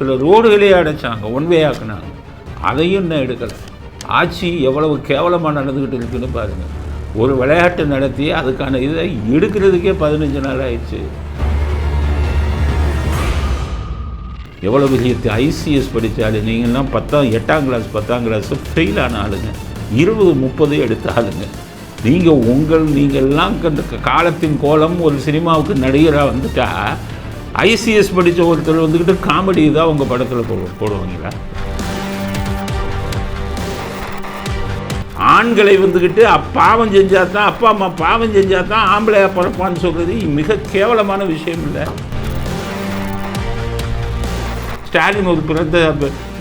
சில ரோடுகளே அடைச்சாங்க one way ஆக்குனாங்க. அதையும் இன்னும் எடுக்கலை. ஆட்சி எவ்வளவு கேவலமாக நடந்துக்கிட்டு இருக்குன்னு பாருங்கள் ஒரு விளையாட்டு நடத்தி அதுக்கான இதை எடுக்கிறதுக்கே பதினஞ்சு நாள் ஆயிடுச்சு. எவ்வளோ பெரிய ஐசிஎஸ் படித்தாலும் நீங்கள்லாம் பத்தாம் எட்டாம் கிளாஸ் பத்தாம் கிளாஸ் ஃபெயில் ஆன ஆளுங்க. இருபது முப்பது எடுத்த ஆளுங்க. நீங்கள் உங்கள் நீங்கள்லாம் காலத்தின் கோலம் ஒரு சினிமாவுக்கு நடிகராக வந்துட்டா ஐசிஎஸ் படித்த ஒருத்தர் வந்துக்கிட்டு காமெடி தான் உங்கள் படத்தில் போடுவோம் போடுவாங்களா ஆண்களை வந்துக்கிட்டு அப்பாவம் செஞ்சால் தான் அப்பா அம்மா பாவம் செஞ்சால் தான் ஆம்பளையா பிறப்பான்னு சொல்கிறது மிக கேவலமான விஷயம் இல்லை. ஸ்டாலின் ஒரு பிறந்த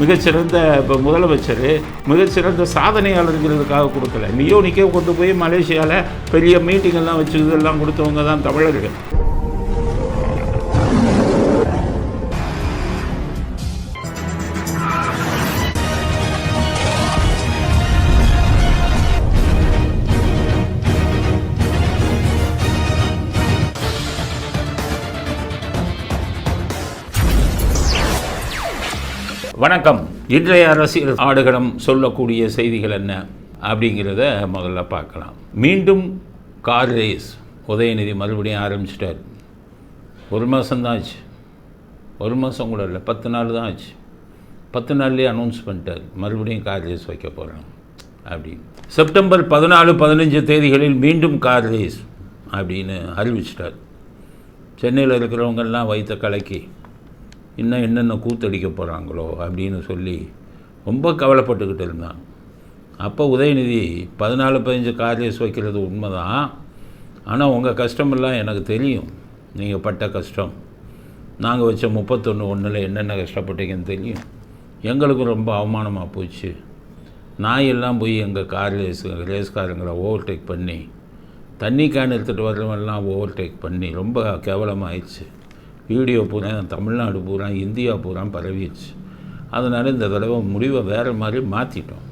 மிகச்சிறந்த இப்போ முதலமைச்சர் மிகச்சிறந்த சாதனையாளருங்கிறதுக்காக கொடுக்கல. நியோனிக்கே கொண்டு போய் மலேசியாவில் பெரிய மீட்டிங் எல்லாம் வச்சு இதெல்லாம் கொடுத்தவங்க தான் தமிழர்கள். வணக்கம். இன்றைய அரசியல் ஆடுகளம் சொல்லக்கூடிய செய்திகள் என்ன அப்படிங்கிறத முதல்ல பார்க்கலாம். மீண்டும் கார் ரேஸ். உதயநிதி மறுபடியும் ஆரம்பிச்சிட்டார். ஒரு மாதம்தான் ஆச்சு. ஒரு மாதம் கூட இல்லை பத்து நாள் தான் ஆச்சு. பத்து நாள்லேயே அனௌன்ஸ் பண்ணிட்டார். மறுபடியும் கார் ரேஸ் வைக்க போகிறோம் அப்படின்னு. செப்டம்பர் பதினாலு பதினஞ்சு தேதிகளில் மீண்டும் கார் ரேஸ் அப்படின்னு அறிவிச்சிட்டார். சென்னையில் இருக்கிறவங்கெல்லாம் வைத்த கலக்கி இன்னும் என்னென்ன கூத்தடிக்க போகிறாங்களோ அப்படின்னு சொல்லி ரொம்ப கவலைப்பட்டுக்கிட்டு இருந்தாங்க. அப்போ உதயநிதி பதினாலு பதினஞ்சு கார் ரேஸ் வைக்கிறது உண்மைதான். ஆனால் உங்கள் கஷ்டமெல்லாம் எனக்கு தெரியும். நீங்கள் பட்ட கஷ்டம். நாங்கள் வச்ச முப்பத்தொன்று ஒன்றில் என்னென்ன கஷ்டப்பட்டீங்கன்னு தெரியும். எங்களுக்கும் ரொம்ப அவமானமாக போச்சு. நான் எல்லாம் போய் எங்கள் கார் ரேஸ் ரேஸ்காரங்களை ஓவர்டேக் பண்ணி தண்ணி கேன் எடுத்துகிட்டு வர்றவெல்லாம் ஓவர்டேக் பண்ணி ரொம்ப கேவலமாகிடுச்சு வீடியோ பூரா தமிழ்நாடு பூரா இந்தியா பூரா பரவிடுச்சு. அதனால் இந்த தடவை முடிவை வேறு மாதிரி மாற்றிட்டோம்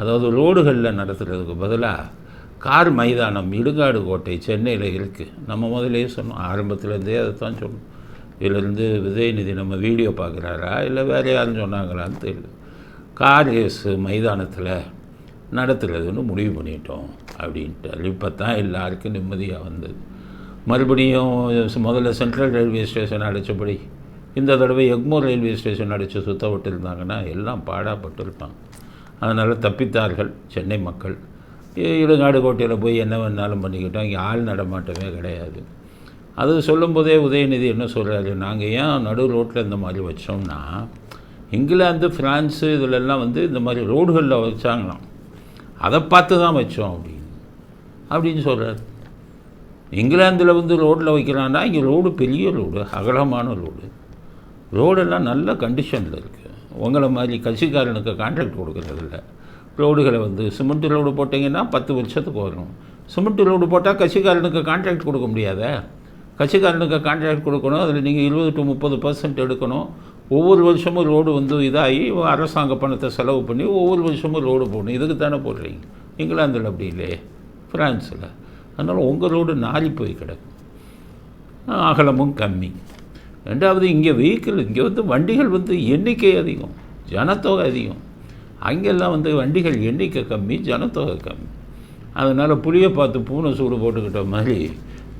அதாவது ரோடுகளில் நடத்துகிறதுக்கு பதிலாக கார் மைதானம் இடுகாடு கோட்டை சென்னையில் இருக்குது நம்ம முதலே சொன்னோம். ஆரம்பத்துலேருந்தே அதை தான் சொன்னோம். இதிலிருந்து விஜயநிதி நம்ம வீடியோ பார்க்குறாரா? இல்லை வேறு யாரும் சொன்னாங்களான்னு தெரியல. கார் ரேஸு மைதானத்தில் நடத்துகிறதுன்னு முடிவு பண்ணிட்டோம் அப்படின்ட்டு. இப்போ தான் எல்லாருக்கும் நிம்மதியாக வந்தது. மறுபடியும் முதல்ல சென்ட்ரல் ரயில்வே ஸ்டேஷன் அடைச்சபடி இந்த தடவை எக்மோர் ரயில்வே ஸ்டேஷன் அடைச்சி சுத்த விட்டுருந்தாங்கன்னா எல்லாம் பாடாப்பட்டிருப்பாங்க. அதனால் தப்பித்தார்கள் சென்னை மக்கள். இ- இடுகாடு கோட்டையில் போய் என்ன வேணாலும் பண்ணிக்கிட்டோம். இங்கே ஆள் நடமாட்டமே கிடையாது. அது சொல்லும்போதே உதயநிதி என்ன சொல்கிறாரு நாங்கள் ஏன் நடு ரோட்டில் இந்த மாதிரி வச்சோம்னா இங்கிலாந்து ஃப்ரான்ஸு இதிலெல்லாம் வந்து இந்த மாதிரி ரோடுகளில் வச்சாங்களாம். அதை பார்த்து தான் வச்சோம் அப்படின்னு. அப்படின்னு சொல்கிறார் இங்கிலாந்தில் வந்து ரோட்டில் வைக்கிறான்னா இங்கே ரோடு பெரிய ரோடு அகலமான ரோடு. ரோடெல்லாம் நல்ல கண்டிஷனில் இருக்குது உங்களை மாதிரி கட்சிக்காரனுக்கு கான்ட்ராக்ட் கொடுக்குறதில்ல. ரோடுகளை வந்து சிமெண்ட் ரோடு போட்டிங்கன்னா பத்து வருஷத்துக்கு வரும். சிமெண்ட் ரோடு போட்டால் கட்சிக்காரனுக்கு கான்ட்ராக்ட் கொடுக்க முடியாதே? கட்சிக்காரனுக்கு கான்ட்ராக்ட் கொடுக்கணும் அதில் நீங்கள் இருபது டு முப்பது பர்சன்ட் எடுக்கணும். ஒவ்வொரு வருஷமும் ரோடு வந்து இதாகி அரசாங்க பணத்தை செலவு பண்ணி ஒவ்வொரு வருஷமும் ரோடு போடணும். இதுக்கு தானே போடுறீங்க. இங்கிலாந்தில் அப்படி இல்லையே. ஃப்ரான்ஸில் அதனால் உங்கள் ரோடு நாரி போய் கிடக்கும். அகலமும் கம்மி. ரெண்டாவது இங்கே வெஹிக்கிள் இங்கே வந்து வண்டிகள் வந்து எண்ணிக்கை அதிகம் ஜனத்தொகை அதிகம். அங்கெல்லாம் வந்து வண்டிகள் எண்ணிக்கை கம்மி ஜனத்தொகை கம்மி. அதனால் புளியை பார்த்து பூனை சூடு போட்டுக்கிட்ட மாதிரி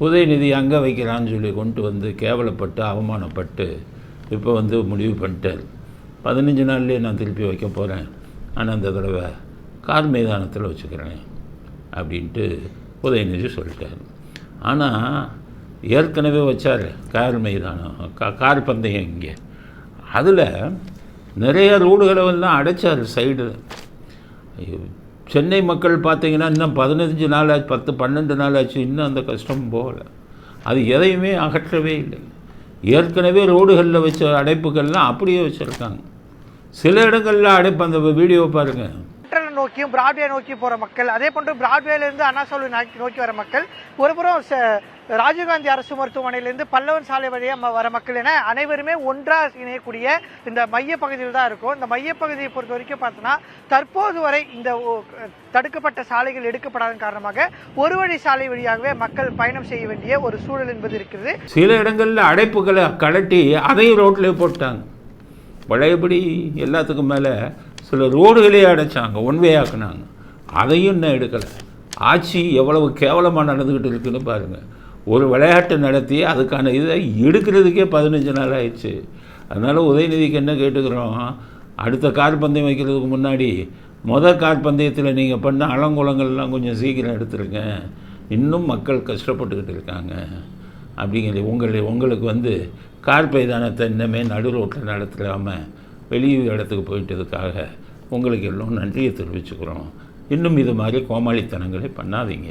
உதயநிதி அங்கே வைக்கிறான்னு சொல்லி கொண்டு வந்து கேவலப்பட்டு அவமானப்பட்டு இப்போ வந்து முடிவு பண்ணிட்டார். பதினஞ்சு நாள்லேயே நான் திருப்பி வைக்க போகிறேன் ஆனால் அந்த தடவை கார் மைதானத்தில் வச்சுக்கிறேன் அப்படின்ட்டு உதயநிதி சொல்லிட்டார். ஆனால் ஏற்கனவே வச்சார் கார் மைதானம் கா கார் பந்தயம் இங்கே. அதில் நிறைய ரோடுகளை எல்லாம் அடைச்சார் சைடு. சென்னை மக்கள் பார்த்தீங்கன்னா இன்னும் பதினஞ்சு நாள் ஆச்சு பத்து பன்னெண்டு நாள் ஆச்சு இன்னும் அந்த கஷ்டம் போகலை. அது எதையுமே அகற்றவே இல்லை. ஏற்கனவே ரோடுகளில் வச்ச அடைப்புகள்லாம் அப்படியே வச்சுருக்காங்க. சில இடங்களில் அடைப்பு அந்த வீடியோ பாருங்கள் நோக்கியும் பிராட்வே நோக்கி போகிற மக்கள். அதே போன்று பிராட்வேலேருந்து அண்ணா நோக்கி நோக்கி வர மக்கள். ஒருபுறம் ச- ராஜீவ்காந்தி அரசு மருத்துவமனையிலிருந்து பல்லவன் சாலை வழியாக ம- வர மக்கள் என அனைவருமே ஒன்றாக இணையக்கூடிய இந்த மையப்பகுதியில் தான் இருக்கும். இந்த மையப்பகுதியை பொறுத்த வரைக்கும் பார்த்தோன்னா தற்போது வரை இந்த ஓ- தடுக்கப்பட்ட சாலைகள் எடுக்கப்படாத காரணமாக ஒரு வழி சாலை வழியாகவே மக்கள் பயணம் செய்ய வேண்டிய ஒரு சூழல் என்பது இருக்கிறது. சில இடங்களில் அடைப்புகளை கலட்டி அதையும் ரோட்டில் போட்டாங்க பழையபடி எல்லாத்துக்கும் மேலே சில ரோடுகளே அடைச்சாங்க ஒன்வே ஆக்குனாங்க. அதையும் இன்னும் எடுக்கலை. ஆட்சி எவ்வளவு கேவலமாக நடந்துக்கிட்டு இருக்குன்னு பாருங்கள் ஒரு விளையாட்டு நடத்தி அதுக்கான இதை எடுக்கிறதுக்கே பதினஞ்சு நாள் ஆயிடுச்சு. அதனால் உதயநிதிக்கு என்ன கேட்டுக்கிறோம்? அடுத்த கார் பந்தயம் வைக்கிறதுக்கு முன்னாடி மொதல் கார் பந்தயத்தில் நீங்கள் பண்ண அலங்குளங்கள்லாம் கொஞ்சம் சீக்கிரம் எடுத்துருங்க. இன்னும் மக்கள் கஷ்டப்பட்டுக்கிட்டு இருக்காங்க. அப்படிங்கிறது உங்களை உங்களுக்கு வந்து கார் பைதானத்தை இன்னமே நடு ரோட்டில் நடத்துடாமல் வெளியூர் இடத்துக்கு போயிட்டதுக்காக உங்களுக்கு எல்லாம் நன்றியை தெரிவிச்சுக்கிறோம். இன்னும் இது மாதிரி கோமாளித்தனங்களை பண்ணாதீங்க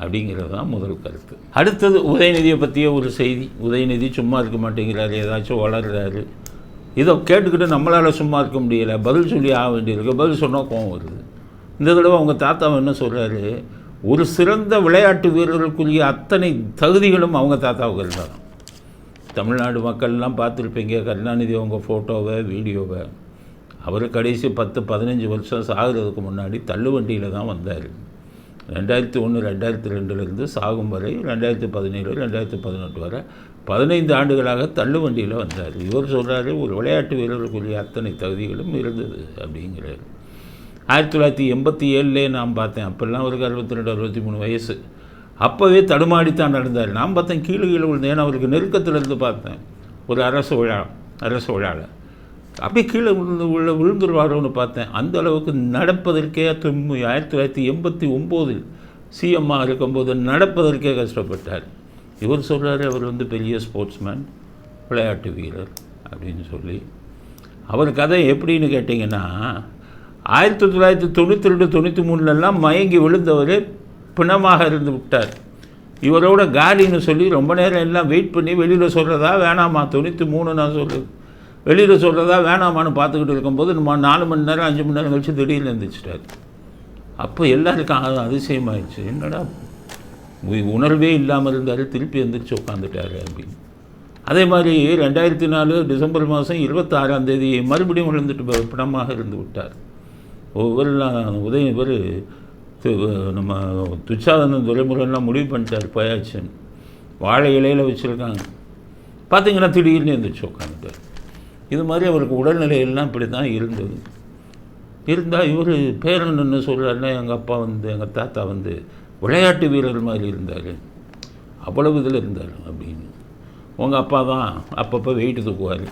அப்படிங்கிறது தான் முதல் கருத்து. அடுத்தது உதயநிதியை பற்றிய ஒரு செய்தி. உதயநிதி சும்மா இருக்க மாட்டேங்கிறாரு ஏதாச்சும் வளர்கிறாரு இதை கேட்டுக்கிட்டு நம்மளால் சும்மா இருக்க முடியலை. பதில் சொல்லி ஆக வேண்டியிருக்கு. பதில் சொன்னால் கோவம் வருது. இந்த தடவை அவங்க தாத்தா என்ன சொல்கிறாரு ஒரு சிறந்த விளையாட்டு வீரர்களுக்குரிய அத்தனை தகுதிகளும் அவங்க தாத்தாவுக்கு இருந்தாலும் தமிழ்நாடு மக்கள்லாம் பார்த்துருப்பீங்க கருணாநிதி அவங்க ஃபோட்டோவை வீடியோவை. அவர் கடைசி பத்து பதினஞ்சு வருஷம் சாகிறதுக்கு முன்னாடி தள்ளுவண்டியில் தான் வந்தார். ரெண்டாயிரத்தி ஒன்று ரெண்டாயிரத்தி ரெண்டுலேருந்து சாகும் வரை ரெண்டாயிரத்தி பதினேழு ரெண்டாயிரத்தி பதினெட்டு வரை பதினைந்து ஆண்டுகளாக தள்ளுவண்டியில் வந்தார். இவர் சொல்கிறாரு ஒரு விளையாட்டு வீரர்களுக்குரிய அத்தனை தகுதிகளும் இருந்தது அப்படிங்கிறார். ஆயிரத்தி தொள்ளாயிரத்தி எண்பத்தி ஏழுலே நான் பார்த்தேன். அப்போல்லாம் அவருக்கு அறுபத்தி ரெண்டு அறுபத்தி மூணு வயசு. அப்போவே தடுமாடித்தான் நடந்தார். நான் பார்த்தேன் கீழே கீழே விழுந்தேன் அவருக்கு நெருக்கத்தில் இருந்து பார்த்தேன். ஒரு அரசு விழா அரசு விழாவில் அப்படியே கீழே விழுந்து உள்ள விழுந்துருவாரோன்னு பார்த்தேன். அந்த அளவுக்கு நடப்பதற்கே தொண்ணூ ஆயிரத்தி தொள்ளாயிரத்தி எண்பத்தி ஒம்போதில் சிஎம்மா இருக்கும்போது நடப்பதற்கே கஷ்டப்பட்டார். இவர் சொல்கிறார் அவர் வந்து பெரிய ஸ்போர்ட்ஸ்மேன் விளையாட்டு வீரர் அப்படின்னு சொல்லி. அவர் கதை எப்படின்னு கேட்டிங்கன்னா ஆயிரத்தி தொள்ளாயிரத்தி தொண்ணூற்றி ரெண்டு தொண்ணூற்றி மூணுலலாம் மயங்கி விழுந்தவர் பிணமாக இருந்து விட்டார். இவரோட காலின்னு சொல்லி ரொம்ப நேரம் எல்லாம் வெயிட் பண்ணி வெளியில் சொல்கிறதா வேணாமா? தொண்ணூற்றி மூணு நான் சொல்லுது வெளியில் சொல்கிறதா வேணாமான்னு பார்த்துக்கிட்டு இருக்கும்போது நம்ம நாலு மணி நேரம் அஞ்சு மணி நேரம் கழிச்சு திடீர்னு எழுந்திரிச்சிட்டார் அப்போ எல்லாருக்கும் அது அதிசயமாயிடுச்சு. என்னடா உணர்வே இல்லாமல் இருந்தார் திருப்பி எழுந்திரிச்சு உட்காந்துட்டாரு அப்படின்னு. அதே மாதிரி ரெண்டாயிரத்தி நாலு டிசம்பர் மாதம் இருபத்தாறாம் தேதி மறுபடியும் விழுந்துட்டு ப- பிணமாக இருந்து விட்டார். ஒவ்வொரு உதயம் இவர் நம்ம துச்சாதன துறைமுறைலாம் முடிவு பண்ணிட்டார் போயாச்சுன்னு. வாழை இலையில் வச்சுருக்காங்க. பார்த்தீங்கன்னா திடீர்னு எந்திரிச்சு உட்காந்துட்டார். இது மாதிரி அவருக்கு உடல்நிலையெல்லாம் இப்படி தான் இருந்தது. இருந்தால் இவர் பேரன்னு சொல்கிறாருன்னா எங்கள் அப்பா வந்து எங்கள் தாத்தா வந்து விளையாட்டு வீரர் மாதிரி இருந்தார். அவ்வளவு இதில் இருந்தார் அப்படின்னு. உங்கள் அப்பா தான் அப்பப்போ வெயிட்டு தூக்குவார்.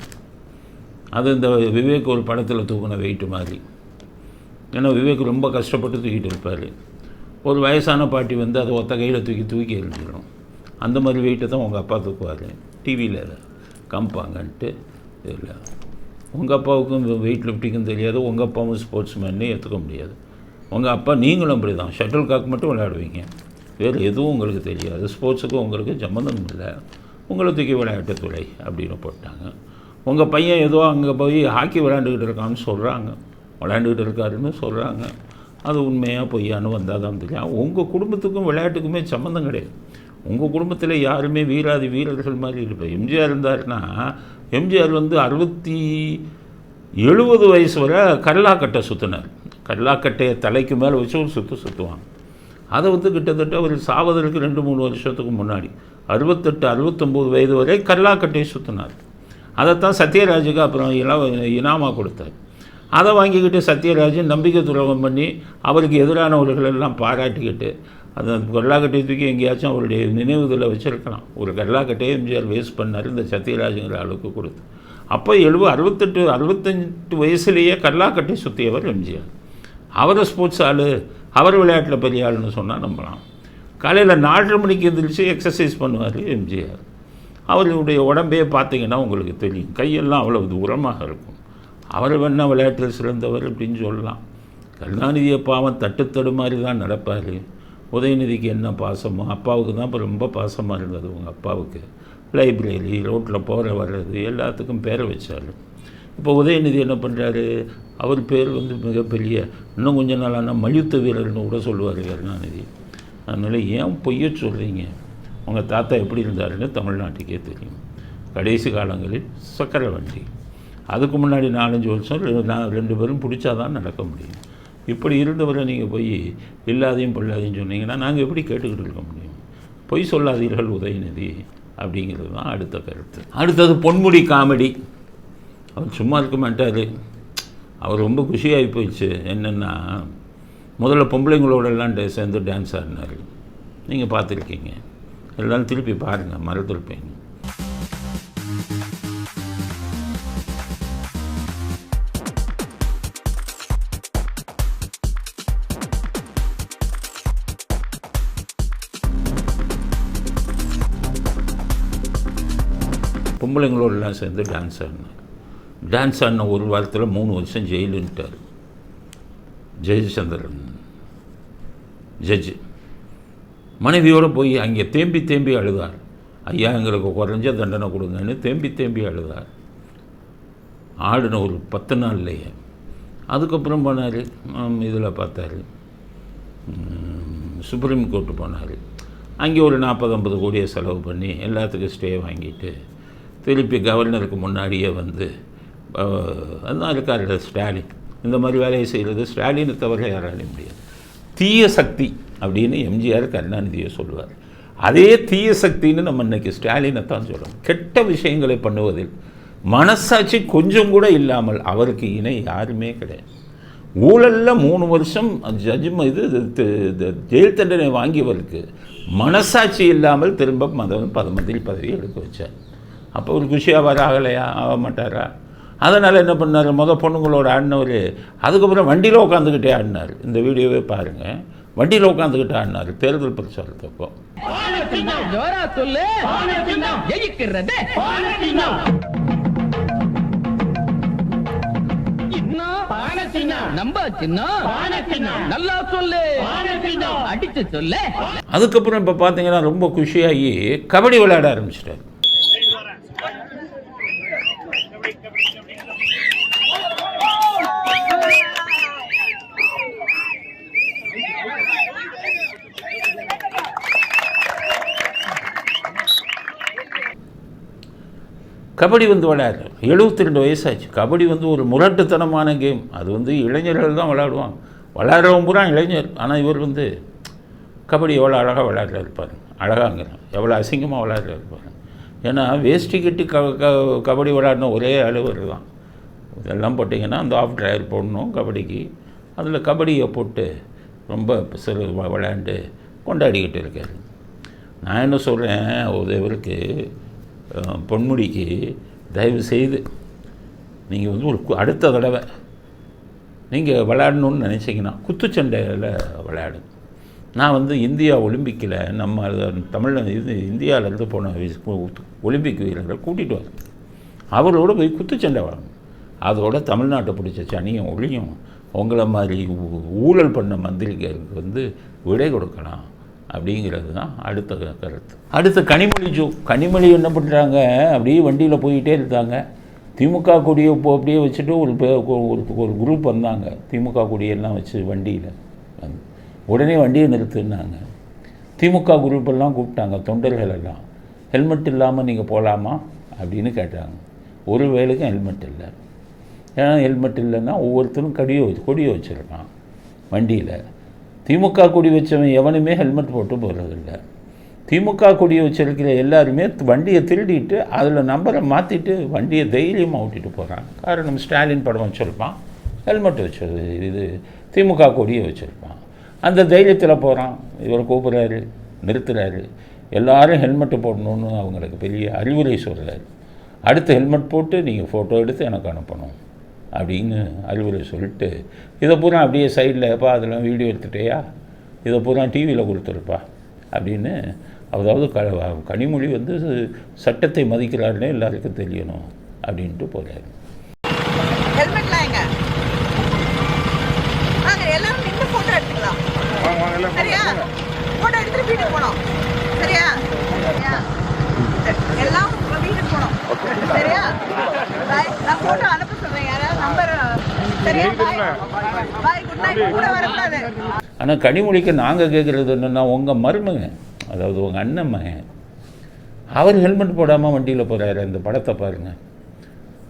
அது இந்த விவேக் ஒரு படத்தில் தூக்குன வெயிட்டு மாதிரி. ஏன்னா விவேக் ரொம்ப கஷ்டப்பட்டு தூக்கிட்டு இருப்பார். ஒரு வயசான பாட்டி வந்து அதை ஒத்த கையில் தூக்கி தூக்கி எறிஞ்சிடும் அந்த மாதிரி வெயிட்டை தான் உங்கள் அப்பா தூக்குவார். டிவியில் காமிப்பாங்கன்ட்டு இல்லை உங்கள் அப்பாவுக்கும் வெயிட் லிஃப்டிங்கும் தெரியாது. உங்கள் அப்பாவும் ஸ்போர்ட்ஸ் மேனே ஏற்றுக்க முடியாது. உங்கள் அப்பா நீங்களும் அப்படி தான் ஷட்டில் காக் மட்டும் விளையாடுவீங்க. வேறு எதுவும் உங்களுக்கு தெரியாது. ஸ்போர்ட்ஸுக்கும் உங்களுக்கு சம்மந்தம் இல்லை. உங்களை தூக்கி விளையாட்டுத்துறை அப்படின்னு போட்டாங்க. உங்கள் பையன் ஏதோ அங்கே போய் ஹாக்கி விளையாண்டுக்கிட்டு இருக்கான்னு சொல்கிறாங்க விளையாண்டுக்கிட்டு இருக்காருன்னு சொல்கிறாங்க அது உண்மையாக பொய்யான்னு வந்தால் தான் தெரியும். உங்கள் குடும்பத்துக்கும் விளையாட்டுக்குமே சம்மந்தம் கிடையாது. உங்கள் குடும்பத்தில் யாருமே வீராதி வீரர்கள் மாதிரி இருப்பார் எம்ஜிஆர் இருந்தாருன்னா எம்ஜிஆர் வந்து அறுபத்தி எழுபது வயசு வரை கல்லாக்கட்டை சுற்றினார் கல்லாக்கட்டையை தலைக்கு மேலே வச்சு ஒரு சுற்று சுற்றுவாங்க அதை வந்து கிட்டத்தட்ட ஒரு சாவதற்கு ரெண்டு மூணு வருஷத்துக்கு முன்னாடி அறுபத்தெட்டு அறுபத்தொம்போது வயது வரை கல்லாக்கட்டையை சுற்றினார் அதைத்தான் சத்யராஜுக்கு அப்புறம் இலவ இனாமா கொடுத்தார். அதை வாங்கிக்கிட்டு சத்யராஜன் நம்பிக்கை துரோகம் பண்ணி அவருக்கு எதிரானவர்கள் எல்லாம் பாராட்டிக்கிட்டு அந்த கல்லாக்கட்டையை தூக்கி எங்கேயாச்சும் அவருடைய நினைவுகளில் வச்சுருக்கலாம். ஒரு கல்லாக்கட்டையை எம்ஜிஆர் வேஸ்ட் பண்ணார் இந்த சத்யராஜுங்கிற அளவுக்கு கொடுத்து. அப்போ எழுபது அறுபத்தெட்டு அறுபத்தெட்டு வயசுலேயே கல்லாக்கட்டை சுற்றியவர் எம்ஜிஆர். அவரை ஸ்போர்ட்ஸ் ஆள் அவர் விளையாட்டில் பெரிய ஆளுன்னு சொன்னால் நம்பலாம். காலையில் நாலரை மணிக்கு எந்திரிச்சு எக்ஸசைஸ் பண்ணுவார் எம்ஜிஆர். அவருடைய உடம்பே பார்த்தீங்கன்னா உங்களுக்கு தெரியும். கையெல்லாம் அவ்வளோ தூரமாக இருக்கும். அவர் வேணா விளையாட்டில் சிறந்தவர் அப்படின்னு சொல்லலாம். கருணாநிதியை பாவம் தட்டு மாதிரி தான் நடப்பார். உதயநிதிக்கு என்ன பாசமோ அப்பாவுக்கு தான் இப்போ ரொம்ப பாசமாக இருந்தது உங்கள் அப்பாவுக்கு. லைப்ரரி ரோட்டில் போகிற வர்றது எல்லாத்துக்கும் பேரை வச்சார். இப்போ உதயநிதி என்ன பண்ணுறாரு அவர் பேர் வந்து மிகப்பெரிய இன்னும் கொஞ்ச நாள் ஆனால் மல்யுத்த வீரர்னு கூட சொல்லுவார் கருணாநிதி. அதனால் ஏன் பொய்ய சொல்கிறீங்க உங்கள் தாத்தா எப்படி இருந்தாருன்னு தமிழ்நாட்டுக்கே தெரியும். கடைசி காலங்களில் சக்கரை வண்டி அதுக்கு முன்னாடி நாலஞ்சு வருஷம் ரெ- நான் ரெண்டு பேரும் பிடிச்சாதான் நடக்க முடியும். இப்படி இருந்தவரை நீங்கள் போய் இல்லாதையும் பொல்லாதையும் சொன்னீங்கன்னா நாங்கள் எப்படி கேட்டுக்கிட்டு இருக்க முடியும்? பொய் சொல்லாதீர்கள் உதயநிதி அப்படிங்கிறது தான் அடுத்த கருத்து. அடுத்தது பொன்முடி காமெடி. அவர் சும்மா இருக்க மாட்டார். அவர் ரொம்ப குஷியாகி போயிடுச்சு. என்னென்னா முதல்ல பொம்பளைங்களோடெல்லாம் சேர்ந்து டான்ஸ் ஆடினார். நீங்கள் பார்த்துருக்கீங்க. எல்லாம் திருப்பி பாருங்கள் மறந்துருப்பீங்க. பொம்பளைங்களோடலாம் சேர்ந்து டான்ஸ் ஆடினார். டான்ஸ் ஆடின ஒரு வாரத்தில் மூணு வருஷம் ஜெயிலுன்ட்டார். ஜெயச்சந்திரன் ஜட்ஜு. மனைவியோடு போய் அங்கே தேம்பி தேம்பி அழுதார். ஐயா எங்களுக்கு குறைஞ்ச தண்டனை கொடுங்கன்னு தேம்பி தேம்பி அழுதார். ஆடின ஒரு பத்து நாள்லையே. அதுக்கப்புறம் போனார் இதில் பார்த்தாரு. சுப்ரீம் கோர்ட்டு போனார். அங்கே ஒரு நாற்பது ஐம்பது கோடியை செலவு பண்ணி எல்லாத்துக்கும் ஸ்டே வாங்கிட்டு திருப்பி கவர்னருக்கு முன்னாடியே வந்து அஹ், அதான் இருக்கார் ஸ்டாலின் இந்த மாதிரி வேலையை செய்கிறது ஸ்டாலினை தவிர யாராலையும் முடியாது. தீய சக்தி அப்படின்னு எம்ஜிஆர் கருணாநிதியை சொல்லுவார். அதே தீய சக்தின்னு நம்ம இன்னைக்கு ஸ்டாலினை தான் சொல்கிறோம் கெட்ட விஷயங்களை பண்ணுவதில் மனசாட்சி கொஞ்சம் கூட இல்லாமல் அவருக்கு இணை யாருமே கிடையாது. ஊழலில் மூணு வருஷம் ஜட்ஜும் இது ஜெயில் தண்டனை வாங்கியவருக்கு மனசாட்சி இல்லாமல் திரும்ப மதம் பதமந்திரி பதவி எடுக்க வச்சார். அப்போ ஒரு குஷியாக ஆகலையா ஆக மாட்டாரா அதனால் என்ன பண்ணார்? முத பொண்ணுங்களோட ஆடினவர் அதுக்கப்புறம் வண்டியில் உட்காந்துக்கிட்டே ஆடினார். இந்த வீடியோவே பாருங்கள் வண்டியில் உட்காந்துக்கிட்டே ஆடினார். தேர்தல் பிரச்சாரத்தப்போ. ஜோரா சொல்லு நல்லா சொல்லு அதுக்கப்புறம் இப்போ பாத்தீங்கன்னா ரொம்ப குஷியாகி கபடி விளையாட ஆரம்பிச்சிட்டார். கபடி வந்து விளையாடுறார் 72 ரெண்டு வயசாச்சு. கபடி வந்து ஒரு முரட்டுத்தனமான கேம். அது வந்து இளைஞர்கள் தான் விளையாடுவான் விளையாடுறவங்க பூரா இளைஞர். ஆனால் இவர் வந்து கபடி எவ்வளோ அழகாக விளையாடுறாரு பாருங்க. அழகாங்க. எவ்வளோ அசிங்கமாக விளையாடுறாரு பாருங்க. ஏன்னா வேஷ்டி கட்டி க க- கபடி விளையாடின ஒரே அலுவலர் தான். இதெல்லாம் போட்டிங்கன்னா அந்த ஆஃப் ட்ரையர் போடணும் கபடிக்கு. அதில் கபடியை போட்டு ரொம்ப சிறு விளையாண்டு கொண்டாடிக்கிட்டு இருக்காரு. நான் என்ன சொல்கிறேன் ஒரு இவருக்கு பொன்முடிக்கு தயவு செய்து நீங்கள் வந்து ஒரு அடுத்த தடவை நீங்கள் விளையாடணும்னு நினச்சிங்கன்னா குத்துச்சண்டையில் விளையாடு நான் வந்து இந்தியா ஒலிம்பிக்கில் நம்ம அது தமிழ் இது இந்தியாவிலேருந்து போன ஒலிம்பிக் வீரர்களை கூட்டிகிட்டு வரேன் அவரோட போய் குத்துச்சண்டை வாங்க அதோட தமிழ்நாட்டை பிடிச்ச சனியும் ஒளியும் உங்களை மாதிரி ஊ- ஊழல் பண்ண மந்திரிகளுக்கு வந்து விடை கொடுக்கலாம். அப்படிங்கிறது தான் அடுத்த கருத்து. அடுத்து கனிமொழி ஜோ. கனிமொழி என்ன பண்ணுறாங்க அப்படியே வண்டியில் போயிட்டே இருந்தாங்க திமுக கொடியை இப்போ அப்படியே வச்சுட்டு ஒரு பே- ஒரு ஒரு குரூப் வந்தாங்க. திமுக கொடியெல்லாம் வச்சு வண்டியில். வந்து உடனே வண்டியை நிறுத்துனாங்க. திமுக குரூப்பெல்லாம் கூப்பிட்டாங்க தொண்டர்கள் எல்லாம். ஹெல்மெட் இல்லாமல் நீங்கள் போகலாமா அப்படின்னு கேட்டாங்க. ஒரு வேலைக்கும் ஹெல்மெட் இல்லை. ஏன்னா ஹெல்மெட் இல்லைன்னா ஒவ்வொருத்தரும் கடியோ வச்சு கொடியை வச்சுருக்கான் வண்டியில். திமுக கொடி வச்சவன் எவனுமே ஹெல்மெட் போட்டு போகிறதில்ல திமுக கொடியை வச்சிருக்கிற எல்லாருமே வண்டியை திருடிட்டு அதில் நம்பரை மாற்றிட்டு வண்டியை தைரியமாக ஓட்டிட்டு போகிறான் காரணம் ஸ்டாலின் படம் வச்சுருப்பான் ஹெல்மெட் வச்சது இது திமுக கொடியை வச்சுருப்பான். அந்த தைரியத்தில் போகிறான் இவர் கூப்பிட்றாரு நிறுத்துறாரு. எல்லாரும் ஹெல்மெட்டு போடணும்னு அவங்களுக்கு பெரிய அறிவுரை சொல்கிறாரு அடுத்து ஹெல்மெட் போட்டு நீங்கள் ஃபோட்டோ எடுத்து எனக்கு அனுப்பணும். அப்படின்னு அறிவுரை சொல்லிட்டு இதை பூரா அப்படியே சைடில் எப்பா அதெல்லாம் வீடியோ எடுத்துட்டியா? இதை பூரா டிவியில் கொடுத்துருப்பா. அப்படின்னு அதாவது க கனிமொழி வந்து சட்டத்தை மதிக்கிறாருன்னு எல்லாருக்கும் தெரியணும் அப்படின்ட்டு போகிறாரு? எல்லாம் வீட்டுக்கு போனோம் சரியா? நான் போட்டோ அனுப்ப சொல்றேன் யாராவது நம்பர் சரியா பாய் பாய் குட் நைட் கூட வரக்கூடாது ஆனால் கனிமொழிக்கு நாங்கள் கேட்குறது என்னென்னா உங்கள் மருமக அதாவது உங்கள் அண்ணன் மகன் அவர் ஹெல்மெட் போடாமல் வண்டியில் போகிறாரு அந்த படத்தை பாருங்கள்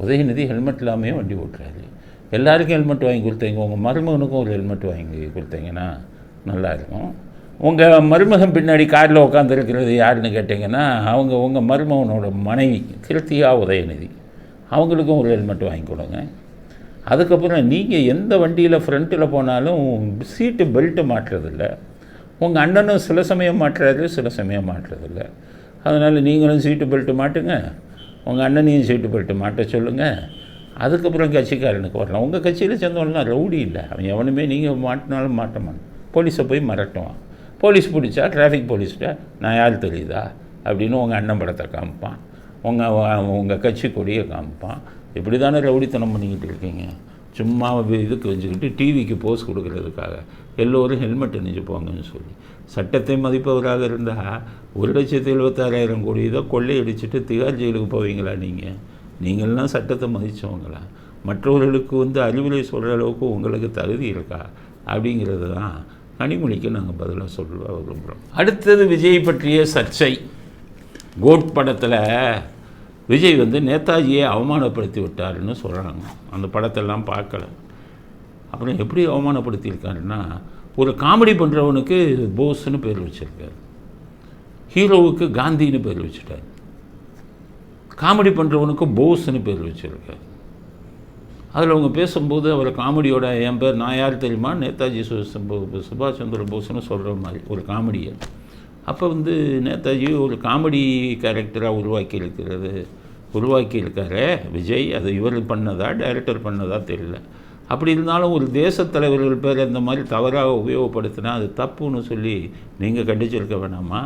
உதயநிதி ஹெல்மெட் இல்லாமையே வண்டி ஓட்டுறாரு. எல்லாருக்கும் ஹெல்மெட் வாங்கி கொடுத்தீங்க. உங்கள் மருமகனுக்கும் ஒரு ஹெல்மெட் வாங்கி கொடுத்தீங்கன்னா நல்லா இருக்கும். உங்கள் மருமகன் பின்னாடி காரில் உட்காந்துருக்கிறது யாருன்னு கேட்டிங்கன்னா அவங்க உங்கள் மருமகனோட மனைவி கிருத்திகா உதயநிதி. அவங்களுக்கும் ஒரு ஹெல்மெட் வாங்கி கொடுங்க. அதுக்கப்புறம் நீங்கள் எந்த வண்டியில் ஃப்ரண்ட்டில் போனாலும் சீட்டு பெல்ட்டு மாட்டுறதில்ல உங்கள் அண்ணனும் சில சமயம் மாட்டுறாரு சில சமயம் மாட்டுறதில்ல அதனால் நீங்களும் சீட்டு பெல்ட்டு மாட்டுங்க. உங்கள் அண்ணனையும் சீட்டு பெல்ட்டு மாட்ட சொல்லுங்கள் அதுக்கப்புறம் கட்சிக்காரனுக்கு வரலாம். உங்கள் கட்சியில் சேர்ந்தவன்லாம் ரவுடி இல்லை. அவன் எவனுமே நீங்கள் மாட்டினாலும் மாட்டமான் போலீஸை போய் மிரட்டுவான். போலீஸ் பிடிச்சா டிராஃபிக் போலீஸ்கிட்ட நான் யார் தெரியுதா? அப்படின்னு உங்கள் அண்ணன் படத்தை காமிப்பான். உங்கள் உங்கள் கட்சி கொடியை காமிப்பான். இப்படி தானே ரவுடித்தனம் பண்ணிக்கிட்டு இருக்கீங்க? சும்மா இதுக்கு வச்சுக்கிட்டு டிவிக்கு போஸ் கொடுக்கறதுக்காக. எல்லோரும் ஹெல்மெட் அணிஞ்சு போங்கன்னு சொல்லி. சட்டத்தை மதிப்பவராக இருந்தால் ஒரு லட்சத்து எழுபத்தாறாயிரம் கோடி இதை கொள்ளையடிச்சிட்டு திகார் ஜெயிலுக்கு போவீங்களா நீங்கள் நீங்கள்லாம் சட்டத்தை மதித்தவங்களா மற்றவர்களுக்கு வந்து அறிவுரை சொல்கிற அளவுக்கு உங்களுக்கு தகுதி இருக்கா? அப்படிங்கிறது தான் கனிமொழிக்கு நாங்கள் பதிலாக சொல்ல விரும்புகிறோம் அடுத்தது விஜய் பற்றிய சர்ச்சை. கோட் படத்தில் விஜய் வந்து நேதாஜியை அவமானப்படுத்தி விட்டாருன்னு சொல்கிறாங்க அந்த படத்தெல்லாம் பார்க்கல. அப்புறம் எப்படி அவமானப்படுத்தியிருக்காருன்னா ஒரு காமெடி பண்ணுறவனுக்கு போஸ்ன்னு பேர் வச்சுருக்காரு. ஹீரோவுக்கு காந்தின்னு பேர் வச்சுட்டார். காமெடி பண்ணுறவனுக்கு போஸ்ன்னு பேர் வச்சுருக்காரு. அதில் அவங்க பேசும்போது அவர் காமெடியோட என் பேர் நான் யார் தெரியுமா? நேதாஜி சுபாஷ் சந்திர போஸ்னு சொல்கிற மாதிரி ஒரு காமெடியை. அப்போ வந்து நேதாஜி ஒரு காமெடி கேரக்டராக உருவாக்கி இருக்கிறது உருவாக்கியிருக்காரு விஜய் அது இவர் பண்ணதா டைரக்டர் பண்ணதா தெரியல. அப்படி இருந்தாலும் ஒரு தேசத் தலைவர்கள் பேர் இந்த மாதிரி தவறாக உபயோகப்படுத்தினா அது தப்புன்னு சொல்லி நீங்கள் கண்டிச்சிருக்க வேணாமா?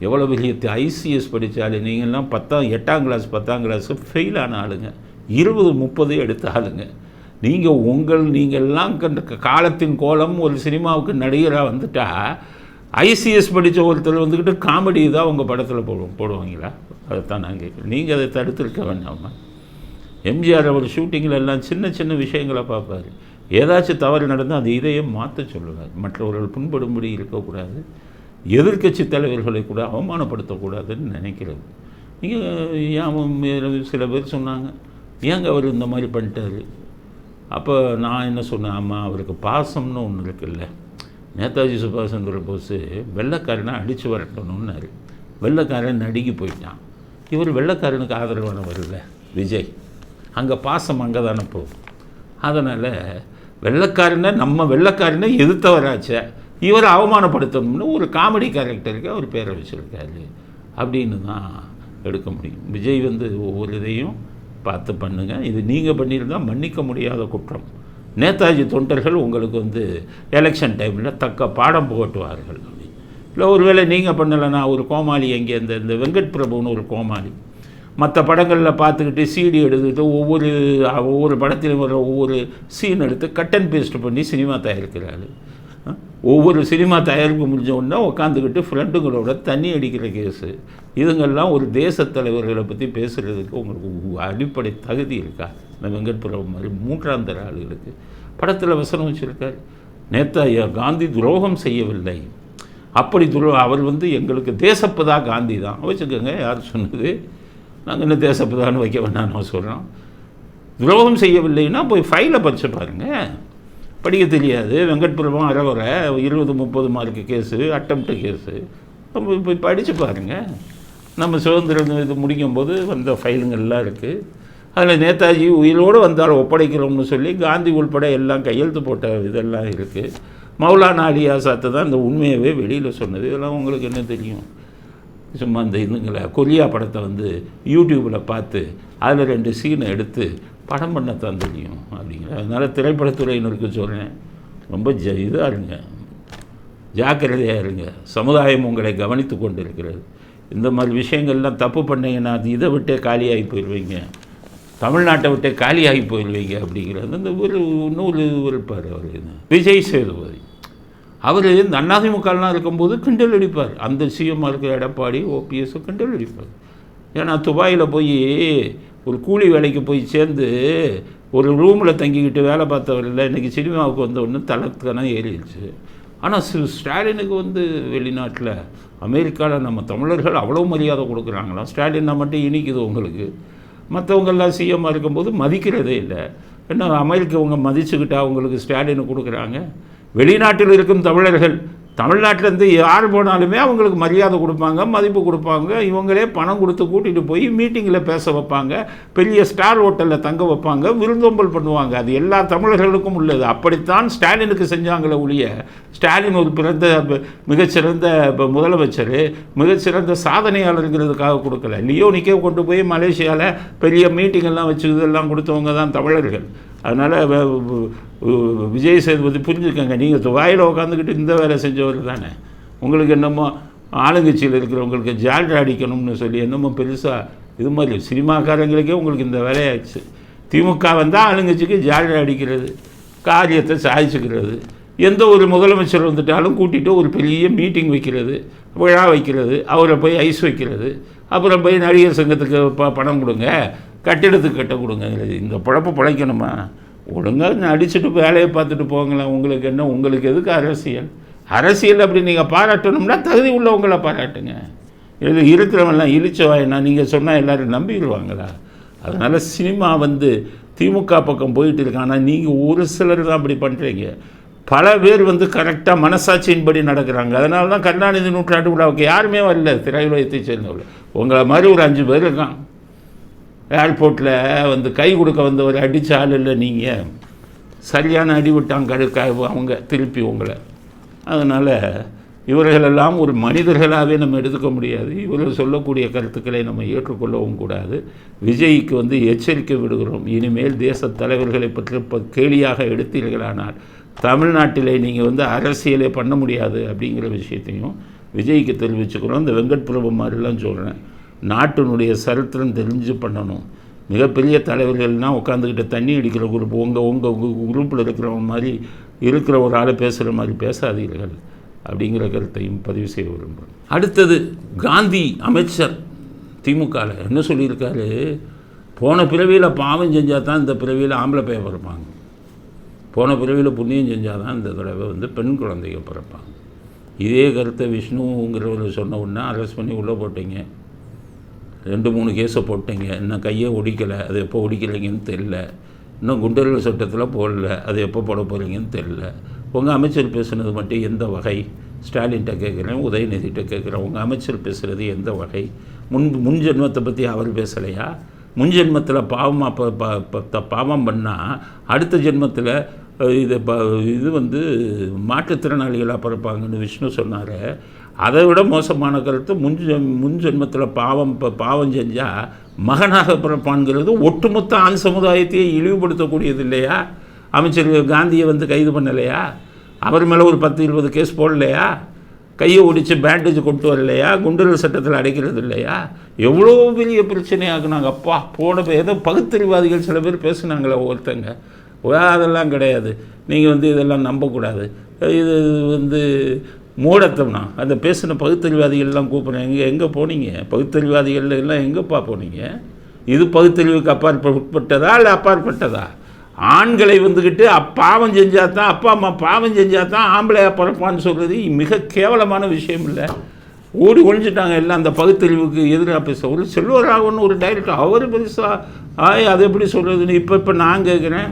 எவ்வளோ பெரிய ஐசிஎஸ் படித்தாலும் நீங்கள்லாம் பத்தாம் எட்டாம் கிளாஸ் பத்தாம் கிளாஸு ஃபெயில் ஆன ஆளுங்க. இருபது முப்பது எடுத்த ஆளுங்க. நீங்கள் உங்கள் நீங்கள்லாம் கண்ட காலத்தின் கோலம் ஒரு சினிமாவுக்கு நடிகராக வந்துட்டால் ஐசிஎஸ் படித்த ஒருத்தர் வந்துக்கிட்டு காமெடி தான் உங்கள் படத்தில் போடுவோம் போடுவாங்களா? அதைத்தான் நான் கேட்குறேன். நீங்கள் அதை தடுத்திருக்க வேண்டாமா எம்ஜிஆர் அவர் ஷூட்டிங்கில் எல்லாம் சின்ன சின்ன விஷயங்களை பார்ப்பார். ஏதாச்சும் தவறு நடந்தால் அது இதையே மாற்ற சொல்லுவார். மற்றவர்கள் புண்படும்படி இருக்கக்கூடாது. எதிர்க்கட்சி தலைவர்களை கூட அவமானப்படுத்தக்கூடாதுன்னு நினைக்கிறது. நீங்கள் சில பேர் சொன்னாங்க ஏங்க அவர் இந்த மாதிரி பண்ணிட்டாரு? அப்போ நான் என்ன சொன்னேன் அம்மா அவருக்கு பாசம்னு ஒன்று இருக்குல்ல. நேதாஜி சுபாஷ் சந்திர போஸ் வெள்ளக்காரனை அடித்து வரட்டணும்னாரு. வெள்ளக்காரன் நடுங்கி போயிட்டான். இவர் வெள்ளக்காரனுக்கு ஆதரவானவர் இல்லை விஜய். அங்கே பாசம் அங்கே தானே போகும் அதனால் வெள்ளக்காரனை நம்ம வெள்ளக்காரனை எதிர்த்தவராச்சே இவரை அவமானப்படுத்தணும்னு ஒரு காமெடி கேரக்டருக்கு அவர் பேரை வச்சுருக்காரு. அப்படின்னு தான் எடுக்க முடியும். விஜய் வந்து ஒவ்வொரு இதையும் பார்த்து பண்ணுங்கள் இது நீங்கள் பண்ணியிருந்தால் மன்னிக்க முடியாத குற்றம். நேதாஜி தொண்டர்கள் உங்களுக்கு வந்து எலெக்ஷன் டைமில் தக்க பாடம் புகட்டுவார்கள். இல்லை ஒருவேளை நீங்கள் பண்ணலைன்னா ஒரு கோமாளி எங்கே? இந்த இந்த வெங்கட் பிரபுன்னு ஒரு கோமாளி. மற்ற படங்களில் பார்த்துக்கிட்டு சீடி எடுத்துக்கிட்டு ஒவ்வொரு ஒவ்வொரு படத்திலும் வர ஒவ்வொரு சீன் எடுத்து கட் அண்ட் பேஸ்ட் பண்ணி சினிமா தயாரிக்கிறாரு. ஒவ்வொரு சினிமா தயாரிப்பு முடிஞ்ச உடனே உட்காந்துக்கிட்டு ஃப்ரெண்டுங்களோட தண்ணி அடிக்கிற கேஸு இதுங்கெல்லாம் ஒரு தேசத்தலைவர்களை பற்றி பேசுகிறதுக்கு உங்களுக்கு உ- அடிப்படை தகுதி இருக்கா? இந்த வெங்கட் பிரபு மாதிரி மூன்றாம் தர ஆளுகளுக்கு. படத்தில் வசனம் வச்சுருக்காரு. நேத்தா காந்தி துரோகம் செய்யவில்லை. அப்படி துரோ அவர் வந்து எங்களுக்கு தேசப்பதா காந்தி தான். வச்சுக்கோங்க யார் சொன்னது? நாங்கள் என்ன தேசப்பதான்னு வைக்க வேண்டாம் சொல்கிறோம் துரோகம் செய்யவில்லைன்னா போய் ஃபைலை படிச்சு பாருங்கள் படிக்க தெரியாது. வெங்கட்புரமும் அறகுறை இருபது முப்பது மார்க்கு கேஸு அட்டம்ப்ட் கேஸு நம்ம போய் படித்து பாருங்கள் நம்ம சுதந்திரம் இது முடிக்கும் போது வந்த ஃபைலுங்கள்லாம் இருக்குது அதில் நேதாஜி உயிரோடு வந்தால் ஒப்படைக்கிறோம்னு சொல்லி காந்தி உள்பட எல்லாம் கையெழுத்து போட்ட இதெல்லாம் இருக்குது மௌலானா அலி சாத்தை தான் இந்த உண்மையவே வெளியில் சொன்னது. இதெல்லாம் உங்களுக்கு என்ன தெரியும்? சும்மா அந்த இதுங்களை கொரியா படத்தை வந்து யூடியூப்பில் பார்த்து அதில் ரெண்டு சீனை எடுத்து படம் பண்ணத்தான் தெரியும் அப்படிங்கிற அதனால் திரைப்படத்துறையினருக்கு சொல்கிறேன் ரொம்ப ஜ இதாக இருங்க. ஜாக்கிரதையாக இருங்க. சமுதாயம் உங்களை கவனித்து கொண்டு இருக்கிறது இந்த மாதிரி விஷயங்கள்லாம் தப்பு பண்ணீங்கன்னா அது இதை விட்டே காலியாகி போயிடுவீங்க. தமிழ்நாட்டை விட்டே காலியாகி போயிடுவீங்க அப்படிங்கிறது அந்த ஒரு நூல் இருப்பார் அவர் விஜய் சேதுபதி. அவர் இந்த அண்ணாதிமுகலாம் இருக்கும்போது கிண்டல் அடிப்பார். அந்த சிஎம்மாக இருக்கிற எடப்பாடி ஓபிஎஸ் கிண்டல் அடிப்பார். ஏன்னா துபாயில் போய் ஒரு கூலி வேலைக்கு போய் சேர்ந்து ஒரு ரூமில் தங்கிக்கிட்டு வேலை பார்த்தவரில் இன்றைக்கி சினிமாவுக்கு வந்த உடனே தளத்துக்கான ஏறிடுச்சு. ஆனால் ஸ்டாலினுக்கு வந்து வெளிநாட்டில் அமெரிக்காவில் நம்ம தமிழர்கள் அவ்வளோ மரியாதை கொடுக்குறாங்களா? ஸ்டாலின் மட்டும் இனிக்குது உங்களுக்கு. மற்றவங்கெல்லாம் சிஎம்மாக இருக்கும்போது மதிக்கிறதே இல்லை. என்ன அமெரிக்கவங்க மதிச்சுக்கிட்டா அவங்களுக்கு ஸ்டாலினை கொடுக்குறாங்க? வெளிநாட்டில் இருக்கும் தமிழர்கள் தமிழ்நாட்டிலேருந்து யார் போனாலுமே அவங்களுக்கு மரியாதை கொடுப்பாங்க மதிப்பு கொடுப்பாங்க. இவங்களே பணம் கொடுத்து கூட்டிகிட்டு போய் மீட்டிங்கில் பேச வைப்பாங்க. பெரிய ஸ்டார் ஹோட்டலில் தங்க வைப்பாங்க. விருந்தோம்பல் பண்ணுவாங்க. அது எல்லா தமிழர்களுக்கும் உள்ளது. அப்படித்தான் ஸ்டாலினுக்கு செஞ்சாங்களே ஒழிய ஸ்டாலின் ஒரு பிறந்த மிகச்சிறந்த இப்போ முதலமைச்சர் மிகச்சிறந்த சாதனையாளருங்கிறதுக்காக கொடுக்கல. லியோனிக்கே கொண்டு போய் மலேசியாவில் பெரிய மீட்டிங் எல்லாம் வச்சு இதெல்லாம் கொடுத்தவங்க தான் தமிழர்கள். அதனால் விஜய் சேதுபதி புரிஞ்சுக்கங்க. நீங்கள் வாயில் உட்காந்துக்கிட்டு இந்த வேலை செஞ்சவர் தானே. உங்களுக்கு என்னமோ ஆளுங்கட்சியில் இருக்கிறவங்களுக்கு ஜால்ட் அடிக்கணும்னு சொல்லி என்னமோ பெருசாக இது மாதிரி சினிமாக்காரங்களுக்கே உங்களுக்கு இந்த வேலையாச்சு. திமுக வந்தால் ஆளுங்கட்சிக்கு ஜால்ட் அடிக்கிறது காரியத்தை சாதிச்சுக்கிறது எந்த ஒரு முதலமைச்சர் வந்துட்டாலும் கூட்டிகிட்டு ஒரு பெரிய மீட்டிங் வைக்கிறது விழா வைக்கிறது அவரை போய் ஐஸ் வைக்கிறது அப்புறம் போய் நடிகர் சங்கத்துக்கு ப பணம் கொடுங்க கட்டிடத்துக்கு கட்ட கொடுங்க. இந்த பிழப்பு பிழைக்கணுமா? ஒழுங்காக அடிச்சுட்டு வேலையை பார்த்துட்டு போங்களேன். உங்களுக்கு என்ன? உங்களுக்கு எதுக்கு அரசியல்? அரசியல் அப்படி நீங்கள் பாராட்டணும்னா தகுதி உள்ளவங்கள பாராட்டுங்க. இது இருக்கிறவெல்லாம் இழிச்சவாயினா நீங்கள் சொன்னால் எல்லோரும் நம்பிடுவாங்களா? அதனால் சினிமா வந்து திமுக பக்கம் போயிட்டு இருக்கு. ஆனால் நீங்கள் ஒரு சிலர் தான் அப்படி பண்ணுறீங்க பல பேர் வந்து கரெக்டாக மனசாட்சியின்படி நடக்கிறாங்க. அதனால தான் கருணாநிதி நூற்றாண்டு விழாவுக்கு யாருமே வரல. திரையுலகத்தை சேர்ந்தவர்கள். உங்களை மாதிரி ஒரு அஞ்சு பேர் இருக்கான். ஏர்போர்ட்டில் வந்து கை கொடுக்க வந்தவர் அடித்த ஆள் இல்லை நீங்கள் சரியான அடி விட்டாங்க கடு- அவங்க திருப்பி உங்களை. அதனால் இவர்களெல்லாம் ஒரு மனிதர்களாகவே நம்ம எடுத்துக்க முடியாது. இவர்கள் சொல்லக்கூடிய கருத்துக்களை நம்ம ஏற்றுக்கொள்ளவும் கூடாது. விஜய்க்கு வந்து எச்சரிக்கை விடுகிறோம். இனிமேல் தேச தலைவர்களை பற்றி கேலியாக எடுத்தீர்களானால் தமிழ்நாட்டிலே நீங்கள் வந்து அரசியலே பண்ண முடியாது அப்படிங்கிற விஷயத்தையும் விஜய்க்கு தெரிவிச்சுக்கிறோம். இந்த வெங்கட் பிரபு மாதிரிலாம் சொல்கிறேன் நாட்டினுடைய சரித்திரம் தெரிஞ்சு பண்ணணும். மிகப்பெரிய தலைவர்கள்னால் உட்காந்துக்கிட்ட தண்ணி அடிக்கிற குரூப் உங்கள் உங்கள் குரூப்பில் இருக்கிறவங்க மாதிரி இருக்கிற ஒரு ஆளை பேசுகிற மாதிரி பேசாதீர்கள் அப்படிங்கிற கருத்தையும் பதிவு செய்ய விரும்புகிறேன். அடுத்தது காந்தி அமைச்சர் திமுகவில் என்ன சொல்லியிருக்காரு? போன பிறவியில் பாவம் செஞ்சால் தான் இந்த பிறவியில் ஆம்பளை பையன் பிறப்பாங்க. போன பிறவியில் புண்ணியம் செஞ்சால் தான் இந்த தடவை வந்து பெண் குழந்தைங்க பிறப்பாங்க. இதே கருத்தை விஷ்ணுங்கிறவர் சொன்ன உடனே அரெஸ்ட் பண்ணி உள்ளே போட்டீங்க. ரெண்டு மூணு கேஸை போட்டீங்க. இன்னும் கையை ஒடிக்கலை. அது எப்போ ஒடிக்கலைங்கன்னு தெரில. இன்னும் குண்டர்கள் சட்டத்தில் போடல. அது எப்போ போட போகிறீங்கன்னு தெரில. உங்கள் அமைச்சர் பேசுனது மட்டும் எந்த வகை? ஸ்டாலின்கிட்ட கேட்குறேன் உதயநிதிகிட்ட கேட்குறேன். உங்கள் அமைச்சர் பேசுகிறது எந்த வகை? முன் முன் ஜென்மத்தை பற்றி அவர் பேசலையா? முன் ஜென்மத்தில் பாவமாக ப- ப- ப- த- பாவம் பண்ணால் அடுத்த ஜென்மத்தில் இது ப இது வந்து மாற்றுத்திறனாளிகளாக பிறப்பாங்கன்னு விஷ்ணு சொன்னார். அதை விட மோசமான கருத்து முன் முன் ஜென்மத்தில் பாவம் இப்போ பாவம் செஞ்சால் மகனாக பிறப்பான்கிறது ஒட்டுமொத்த ஆண் சமுதாயத்தையே இழிவுபடுத்தக்கூடியது இல்லையா? அமைச்சர் காந்தியை வந்து கைது பண்ணலையா? அவர் மேலே ஒரு பத்து இருபது கேஸ் போடலையா? கையை ஒடித்து பேண்டேஜ் கொண்டு வரலையா? குண்டுகள் சட்டத்தில் அடைக்கிறது இல்லையா? எவ்வளோ பெரிய பிரச்சனையாக நாங்கள் அப்பா போன ஏதோ பகுத்தறிவாதிகள் சில பேர் பேசுனாங்களே ஒருத்தங்க. அதெல்லாம் கிடையாது. நீங்கள் வந்து இதெல்லாம் நம்பக்கூடாது. இது வந்து மூடத்தம்னா அந்த பேசின பகுத்தறிவாதிகள்லாம் கூப்பிட்றேன் எங்கே எங்கே போனீங்க? பகுத்தறிவாதிகள் எல்லாம் எங்கேப்பா போனீங்க? இது பகுத்தறிவுக்கு அப்பாற்பட்டதா இல்லை அப்பாற்பட்டதா? ஆண்களை வந்துக்கிட்டு அப்பாவம் செஞ்சால் தான் அப்பா அம்மா பாவம் செஞ்சால் தான் ஆம்பளையாக பிறப்பான்னு சொல்கிறது மிக கேவலமான விஷயம் இல்லை. ஓடி ஒழிஞ்சிட்டாங்க எல்லாம் அந்த பகுத்தறிவுக்கு எதிராக பேச ஒரு செல்வராகவன் ஒரு டைரக்டர் அவர் பெருசாக ஆய் அது எப்படி சொல்கிறதுன்னு இப்போ இப்போ நான் கேட்குறேன்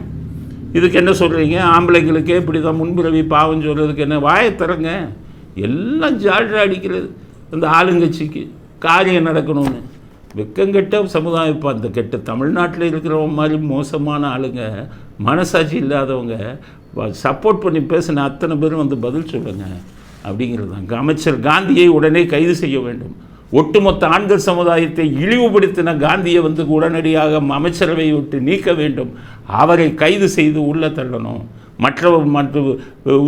இதுக்கு என்ன சொல்கிறீங்க ஆம்பளைங்களுக்கே இப்படி தான் முன்பிறவி பாவம் சொல்கிறதுக்கு என்ன வாயை தரங்க எல்லாம் ஜால்ரா அடிக்கிறது. இந்த ஆளுங்கட்சிக்கு காரியம் நடக்கணும்னு. வெக்கங்கெட்ட சமுதாயம் இப்போ அந்த கெட்ட தமிழ்நாட்டில் இருக்கிறவங்க மாதிரி மோசமான ஆளுங்க மனசாட்சி இல்லாதவங்க சப்போர்ட் பண்ணி பேசின அத்தனை பேரும் வந்து பதில் சொல்லுங்க. அப்படிங்கிறது தான். அமைச்சர் காந்தியை உடனே கைது செய்ய வேண்டும். ஒட்டுமொத்த ஆண்கள் சமுதாயத்தை இழிவுபடுத்தின காந்தியை வந்து உடனடியாக அமைச்சரவை விட்டு நீக்க வேண்டும். அவரை கைது செய்து உள்ளே தள்ளணும். மற்ற மற்ற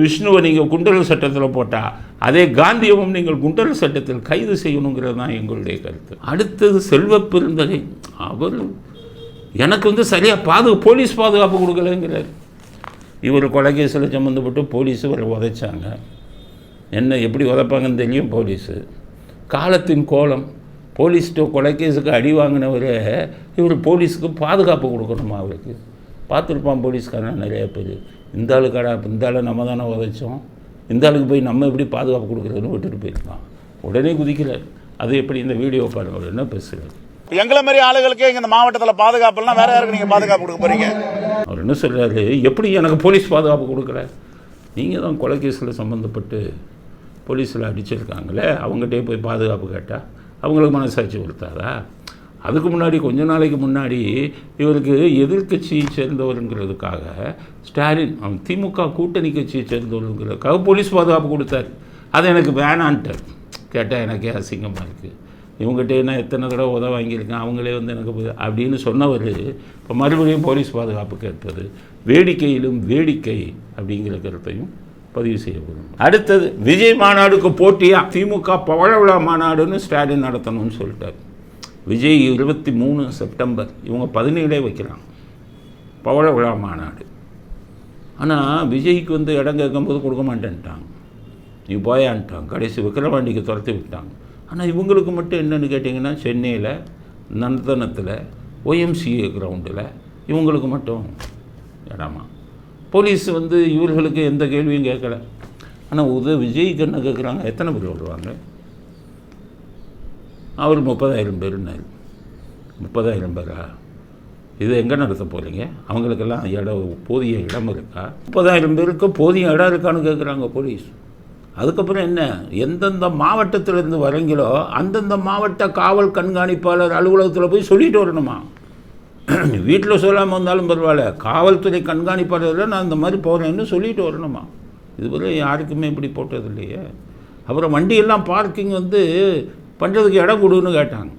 விஷ்ணுவை நீங்கள் குண்டல் சட்டத்தில் போட்டால் அதே காந்தியவும் நீங்கள் குண்டல் சட்டத்தில் கைது செய்யணுங்கிறது தான் எங்களுடைய கருத்து. அடுத்தது செல்வ பெருந்தகை. அவர் எனக்கு வந்து சரியாக பாது போலீஸ் பாதுகாப்பு கொடுக்கலங்கிறார். இவர் கொலைகேசில் சம்மந்தப்பட்டு போலீஸு இவரை உதைச்சாங்க. என்ன எப்படி உதைப்பாங்கன்னு தெரியும் போலீஸு. காலத்தின் கோலம். போலீஸ்ட்டு கொலைகேஸுக்கு அடி வாங்கினவரே இவர் போலீஸுக்கு பாதுகாப்பு கொடுக்கணுமா அவருக்கு? பார்த்துருப்பான் போலீஸ்காரன் நிறைய பேர். இந்த ஆளுக்காடா இந்த ஆளை நம்ம தானே உதைச்சோம். இந்த ஆளுக்கு போய் நம்ம எப்படி பாதுகாப்பு கொடுக்குறதுன்னு விட்டுட்டு போயிருப்பான் உடனே குதிக்கிறார் அது எப்படி இந்த வீடியோ பாருங்க என்ன பேசுகிறார் எங்களை மாதிரி ஆளுகளுக்கே இந்த மாவட்டத்துல பாதுகாப்பு இல்லைன்னா வேற யாருக்கு நீங்க பாதுகாப்பு கொடுக்க போறீங்க? அவர் என்ன சொல்றாரு? எப்படி எனக்கு போலீஸ் பாதுகாப்பு கொடுக்கல நீங்கள் தான் கொலைகேஸில் சம்மந்தப்பட்டு போலீஸில் அடிச்சிருக்காங்களே அவங்ககிட்டே போய் பாதுகாப்பு கேட்டால் அவங்களுக்கு மனசாட்சி கொடுத்தாதா அதுக்கு முன்னாடி கொஞ்ச நாளைக்கு முன்னாடி இவருக்கு எதிர்க்கட்சியை சேர்ந்தவருங்கிறதுக்காக ஸ்டாலின் அவன் திமுக கூட்டணி கட்சியை சேர்ந்தவருங்கிறதுக்காக போலீஸ் பாதுகாப்பு கொடுத்தாரு. அது எனக்கு வேணான்ட்டார். கேட்டால் எனக்கே அசிங்கமாக இருக்குது இவங்ககிட்ட என்ன எத்தனை தடவை உதவ வாங்கியிருக்கேன் அவங்களே வந்து எனக்கு அப்படின்னு சொன்னவர் இப்போ மறுபடியும் போலீஸ் பாதுகாப்பு கேட்பது வேடிக்கையிலும் வேடிக்கை அப்படிங்கிற கருத்தையும் பதிவு செய்யப்படும் அடுத்தது விஜய் மாநாடுக்கு போட்டியாக திமுக பவழ விழா மாநாடுன்னு ஸ்டாலின் நடத்தணும்னு சொல்லிட்டார். விஜய் இருபத்தி மூணு செப்டம்பர். இவங்க பதினேழே வைக்கிறாங்க. பவழ விழா மாநாடு. ஆனால் விஜய்க்கு வந்து இடம் கேட்கும்போது கொடுக்க மாட்டேன்ட்டாங்க. நீ போயான்ட்டாங்க. கடைசி விக்கிரவாண்டிக்கு துரத்தி விட்டாங்க. ஆனால் இவங்களுக்கு மட்டும் என்னென்னு கேட்டிங்கன்னா சென்னையில் நந்தனத்தில் ஒய்எம்சிஏ கிரவுண்டில் இவங்களுக்கு மட்டும் இடமா. போலீஸ் வந்து இவர்களுக்கு எந்த கேள்வியும் கேட்கல. ஆனால் உத விஜய்க்கு என்ன கேட்குறாங்க? எத்தனை பேர் வருவாங்க? அவர் முப்பதாயிரம் பேருன்னாரு முப்பதாயிரம் பேரா? இது எங்கே நடத்த போகிறீங்க அவங்களுக்கெல்லாம் இடம் போதிய இடம் இருக்கா? முப்பதாயிரம் பேருக்கு போதிய இடம் இருக்கான்னு கேட்குறாங்க போலீஸ். அதுக்கப்புறம் என்ன? எந்தெந்த மாவட்டத்திலேருந்து வரீங்களோ அந்தந்த மாவட்ட காவல் கண்காணிப்பாளர் அலுவலகத்தில் போய் சொல்லிட்டு வரணுமா? வீட்டில் சொல்லாமல் வந்தாலும் பரவாயில்ல. காவல்துறை கண்காணிப்பாளர் நான் இந்த மாதிரி போகிறேன்னு சொல்லிட்டு வரணுமா? இதுவரை யாருக்குமே இப்படி போட்டது இல்லையே அப்புறம் வண்டியெல்லாம் பார்க்கிங் வந்து பண்ணுறதுக்கு இடம் கொடுன்னு கேட்டாங்க.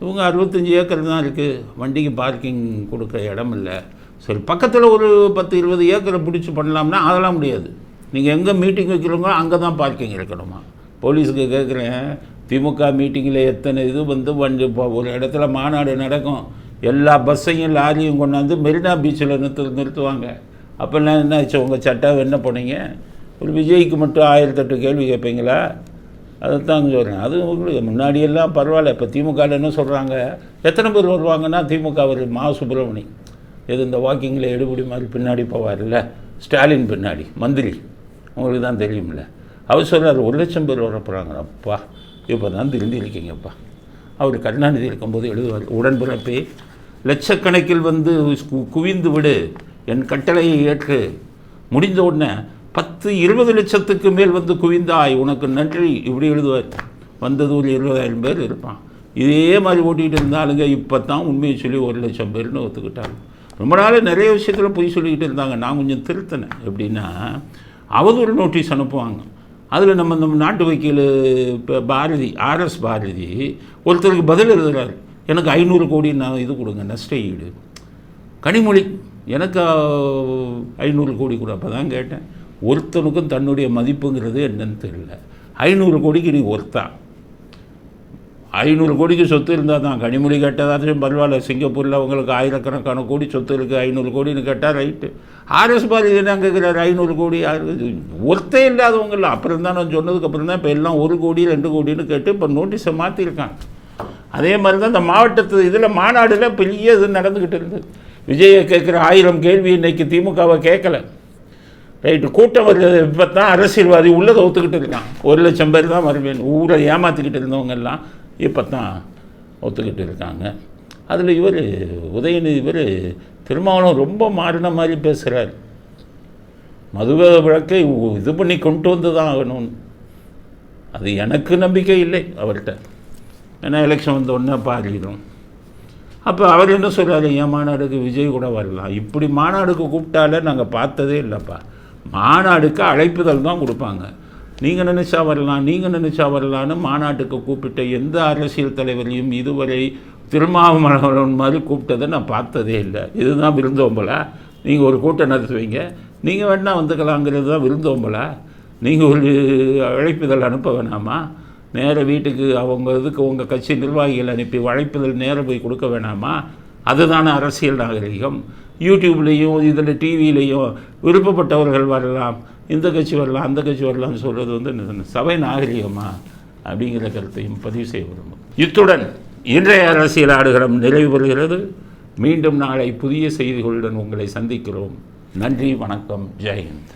இவங்க அறுபத்தஞ்சி ஏக்கர் தான் இருக்குது வண்டிக்கு பார்க்கிங் கொடுக்குற இடம் இல்லை. சரி பக்கத்தில் ஒரு பத்து இருபது ஏக்கரை பிடிச்சி பண்ணலாம்னா அதெல்லாம் முடியாது. நீங்கள் எங்கே மீட்டிங் வைக்கிறோங்களோ அங்கே தான் பார்க்கிங் இருக்கணுமா? போலீஸுக்கு கேட்குறேன் திமுக மீட்டிங்கில் எத்தனை இது வந்து வண்டி ஒரு இடத்துல மாநாடு நடக்கும். எல்லா பஸ்ஸையும் லாரியும் கொண்டாந்து மெரினா பீச்சில் நிறுத்து நிறுத்துவாங்க. அப்போல்லாம் என்ன ஆச்சு உங்கள் சட்டம் என்ன போனீங்க? ஒரு விஜய்க்கு மட்டும் ஆயிரத்தெட்டு கேள்வி கேட்பீங்களா? அதைத்தான் சொல்கிறேன் அது உங்களுக்கு முன்னாடியெல்லாம் பரவாயில்ல. இப்போ திமுகவில் என்ன சொல்கிறாங்க எத்தனை பேர் வருவாங்கன்னா திமுக அவர் மா சுப்பிரமணி எது இந்த வாக்கிங்கில் எடுபடி மாதிரி பின்னாடி போவார்ல ஸ்டாலின் பின்னாடி மந்திரி. உங்களுக்கு தான் தெரியும்ல. அவர் சொல்கிறார் ஒரு லட்சம் பேர் வரப்போகிறாங்க அப்பா இப்போ தான் திரும்பி இருக்கீங்கப்பா. அவர் கருணாநிதி இருக்கும்போது எழுதுவார் உடன்பிறப்பே லட்சக்கணக்கில் வந்து கு- குவிந்து விடு. என் கட்டளையை ஏற்று. முடிந்த உடனே பத்து இருபது லட்சத்துக்கு மேல் வந்து குவிந்தாய் உனக்கு நன்றி. இப்படி எழுதுவார் வந்தது ஒரு இருபதாயிரம் பேர் இருப்பான். இதே மாதிரி ஓட்டிகிட்டு இருந்தாலுங்க இப்போ தான் உண்மையை சொல்லி ஒரு லட்சம் பேர்னு ஒத்துக்கிட்டாங்க. ரொம்ப நாள் நிறைய விஷயத்தில் பொய் சொல்லிக்கிட்டு இருந்தாங்க. நான் கொஞ்சம் திருத்தினேன். எப்படின்னா அவதூறு நோட்டீஸ் அனுப்புவாங்க. அதில் நம்ம நம்ம நாட்டு வக்கீல் இப்போ பாரதி ஆர்எஸ் பாரதி ஒருத்தருக்கு பதில் எழுதுகிறார் எனக்கு ஐநூறு கோடி நான் இது கொடுங்க நஷ்ட ஈடு. கனிமொழி எனக்கு ஐநூறு கோடி கூட. அப்போ தான் கேட்டேன். ஒருத்தனுக்கும் தன்னுடைய மதிப்புங்கிறது என்னன்னு தெரியல. ஐநூறு கோடிக்கு நீ ஒருத்தான். ஐநூறு கோடிக்கு சொத்து இருந்தால் தான். கனிமொழி கேட்டதாச்சும் பரவாயில்ல. சிங்கப்பூரில் உங்களுக்கு ஆயிரக்கணக்கான கோடி சொத்து இருக்குது ஐநூறு கோடின்னு கேட்டால் ரைட்டு. ஆர்எஸ் பாரதி என்ன கேட்குறாரு ஐநூறு கோடி ஆயிரம் ஒருத்தே இல்லாதவங்கள அப்புறம் தான் நான் சொன்னதுக்கு அப்புறம் தான் இப்போ எல்லாம் ஒரு கோடி ரெண்டு கோடின்னு கேட்டு இப்போ நோட்டீஸை மாற்றிருக்காங்க அதே மாதிரி தான் இந்த மாவட்டத்து இதில் மாநாடில் பெரிய இது நடந்துக்கிட்டு இருந்தது. விஜயை கேட்குற ஆயிரம் கேள்வி இன்றைக்கி திமுகவை கேட்கல ரைட்டு கூட்டம் வருது இப்போ தான் அரசியல்வாதி உள்ளதை ஒத்துக்கிட்டு இருக்கான். ஒரு லட்சம் பேர் தான் வருவேன். ஊரை ஏமாற்றிக்கிட்டு இருந்தவங்க எல்லாம் இப்போ தான் ஒத்துக்கிட்டு இருக்காங்க. அதில் இவர் உதயநிதி இவர் திருமாவளம் ரொம்ப மாறின மாதிரி பேசுகிறார் மதுவ விளக்கை இது பண்ணி கொண்டு வந்து தான் ஆகணும்னு. அது எனக்கு நம்பிக்கை இல்லை அவர்கிட்ட. ஏன்னா எலெக்ஷன் வந்த உடனே பாரிடும். அப்போ அவர் என்ன சொல்கிறார் என் மாநாடுக்கு விஜய் கூட வரலாம். இப்படி மாநாடுக்கு கூப்பிட்டாலே நாங்கள் பார்த்ததே இல்லைப்பா. மாநாடுக்கு அழைப்புதல் தான் கொடுப்பாங்க. நீங்கள் நினச்சா வரலாம் நீங்கள் நினச்சா வரலான்னு மாநாட்டுக்கு கூப்பிட்ட எந்த அரசியல் தலைவரையும் இதுவரை திருமாவளவன் மாதிரி கூப்பிட்டதை நான் பார்த்ததே இல்லை. இதுதான் விருந்தோம்பலா? நீங்கள் ஒரு கூட்டம் நடத்துவீங்க. நீங்கள் வேணால் வந்துக்கலாங்கிறது தான் விருந்தோம்பலா? நீங்கள் ஒரு அழைப்புதல் அனுப்ப வேணாமா? நேர வீட்டுக்கு அவங்க இதுக்கு உங்கள் கட்சி நிர்வாகிகள் அனுப்பி அழைப்புதல் நேர போய் கொடுக்க வேணாமா? அதுதானே அரசியல் நாகரிகம். யூடியூப்லேயும் இதில் டிவியிலையும் விருப்பப்பட்டவர்கள் வரலாம் இந்த கட்சி வரலாம் அந்த கட்சி வரலாம்னு சொல்கிறது வந்து சபை நாகரிகமா? அப்படிங்கிற கருத்தையும் பதிவு செய்ய விரும்பும். இத்துடன் இன்றைய அரசியல் ஆடுகளம் நிறைவு பெறுகிறது. மீண்டும் நாளை புதிய செய்திகளுடன் உங்களை சந்திக்கிறோம். நன்றி வணக்கம் ஜெயஹிந்த்